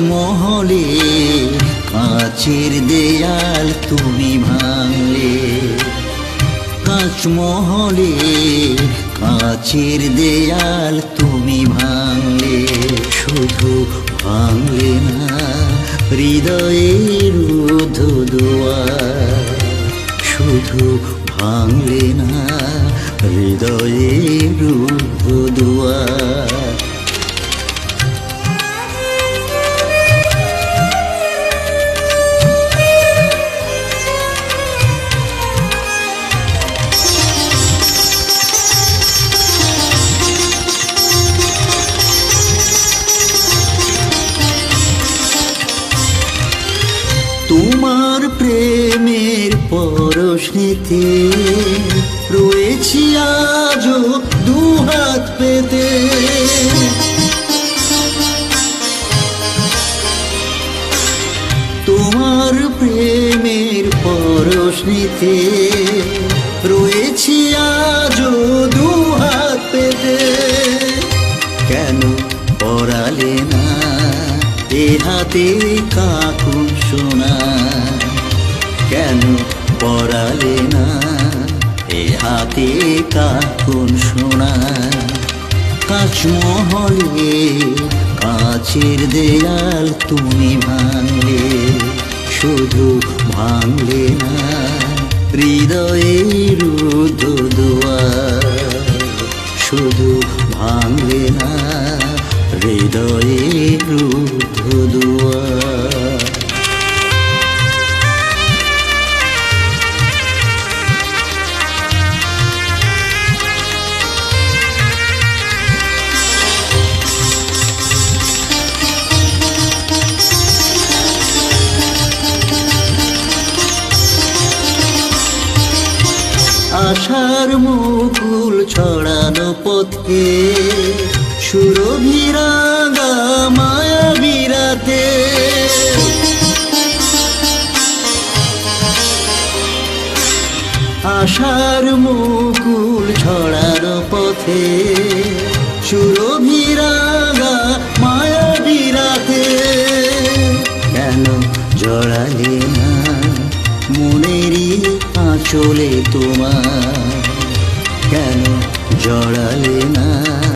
তাজমহলে কাচের দেয়াল তুমি ভাঙলে। কাঁচমহলে, কাচের দেয়াল তুমি ভাঙলে। শুধু ভাঙলে না হৃদয়ের দুয়ার শুধু ভাঙলে না হৃদয়ের রুদ্ধ প্রেমের পরশনিতে রয়েছি আজও দুহাত পেতে। তোমার প্রেমের পরশনিতে রয়েছি আজও দুহাত পেতে। কেন পড়ালে না? এ হাতে কাকুন সোনা। কেন পড়ালে না? এ হাতে কাকুন সোনা। কাঁচমহলে কাছের দেয়াল তুমি ভাঙলে, শুধু ভাঙলে না হৃদয়ের দুয়ার। শুধু ভাঙলে না হৃদয়ের আশার মুকুল ছড়ানো পথে সুরভিরাগা মায়া বিরাতে। আশার মুকুল ছড়ানো পথে। চলে তোমার কেন জড়ালে না?